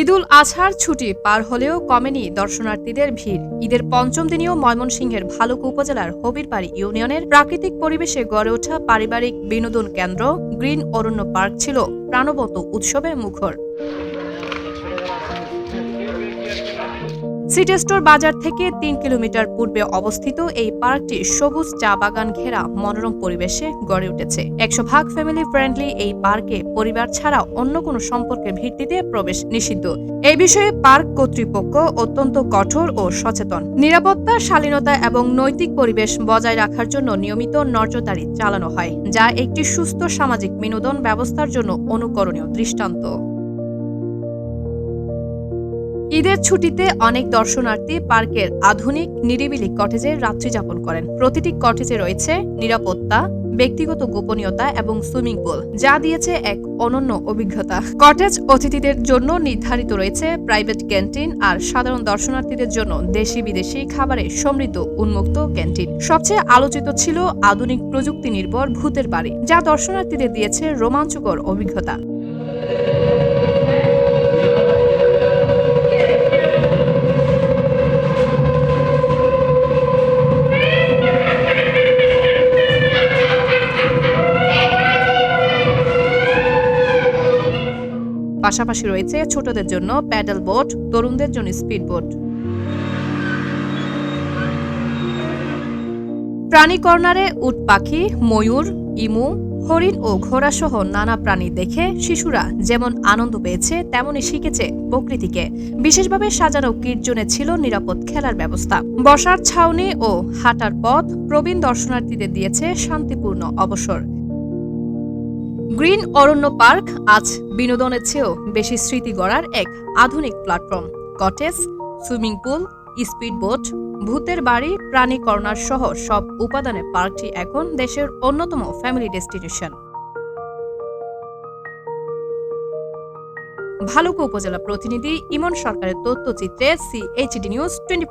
ঈদুল আজহার ছুটি পার হলেও কমেনি দর্শনার্থীদের ভিড়। ঈদের পঞ্চম দিনেও ময়মনসিংহের ভালুক উপজেলার হবিরবাড়ি ইউনিয়নের প্রাকৃতিক পরিবেশে গড়ে ওঠা পারিবারিক বিনোদন কেন্দ্র গ্রিন অরণ্য পার্ক ছিল প্রাণবন্ত উৎসবে মুখর। সিটি স্টোর বাজার থেকে তিন কিলোমিটার পূর্বে অবস্থিত এই পার্কটি সবুজ চা বাগান ঘেরা মনোরম পরিবেশে গড়ে উঠেছে। একশো ভাগ ফ্যামিলি ফ্রেন্ডলি এই পার্কে পরিবার ছাড়া অন্য কোনো সম্পর্কের ভিত্তিতে প্রবেশ নিষিদ্ধ। এই বিষয়ে পার্ক কর্তৃপক্ষ অত্যন্ত কঠোর ও সচেতন। নিরাপত্তা, শালীনতা এবং নৈতিক পরিবেশ বজায় রাখার জন্য নিয়মিত নজরদারি চালানো হয়, যা একটি সুস্থ সামাজিক বিনোদন ব্যবস্থার জন্য অনুকরণীয় দৃষ্টান্ত। ঈদের ছুটিতে অনেক দর্শনার্থী পার্কের আধুনিক নিরিবিলি কটেজে রাত্রি যাপন করেন। প্রতিটি কটেজে রয়েছে নিরাপত্তা, ব্যক্তিগত গোপনীয়তা এবং সুইমিং পুল, যা দিয়েছে এক অনন্য অভিজ্ঞতা। কটেজ অতিথিদের জন্য নির্ধারিত রয়েছে প্রাইভেট ক্যান্টিন আর সাধারণ দর্শনার্থীদের জন্য দেশি বিদেশি খাবারে সমৃদ্ধ উন্মুক্ত ক্যান্টিন। সবচেয়ে আলোচিত ছিল আধুনিক প্রযুক্তি নির্ভর ভূতের বাড়ি, যা দর্শনার্থীদের দিয়েছে রোমাঞ্চকর অভিজ্ঞতা। পাশাপাশি রয়েছে ছোটদের জন্য প্যাডেল বোট, তরুণদের জন্য স্পিড বোট। প্রাণী কর্নারে উট পাখি, ময়ূর, ইমু, হরিণ ও ঘোড়া সহ নানা প্রাণী দেখে শিশুরা যেমন আনন্দ পেয়েছে তেমনই শিখেছে প্রকৃতিকে। বিশেষভাবে সাজানো কীর্জনে ছিল নিরাপদ খেলার ব্যবস্থা। বসার ছাউনি ও হাঁটার পথ প্রবীণ দর্শনার্থীদের দিয়েছে শান্তিপূর্ণ অবসর। গ্রিন অরণ্য পার্ক আজ বিনোদনের চেয়েও বেশি স্মৃতি গড়ার এক আধুনিক platform. Cottage, swimming pool, speed boat, ভূতের বাড়ি, প্রাণী কর্নার সহ সব উপাদানে পার্কটি এখন দেশের অন্যতম ফ্যামিলি ডেস্টিনেশন। ভালুকা উপজেলা প্রতিনিধি ইমন সরকারের তথ্যচিত্রে সিএইচডি নিউজ টোয়েন্টি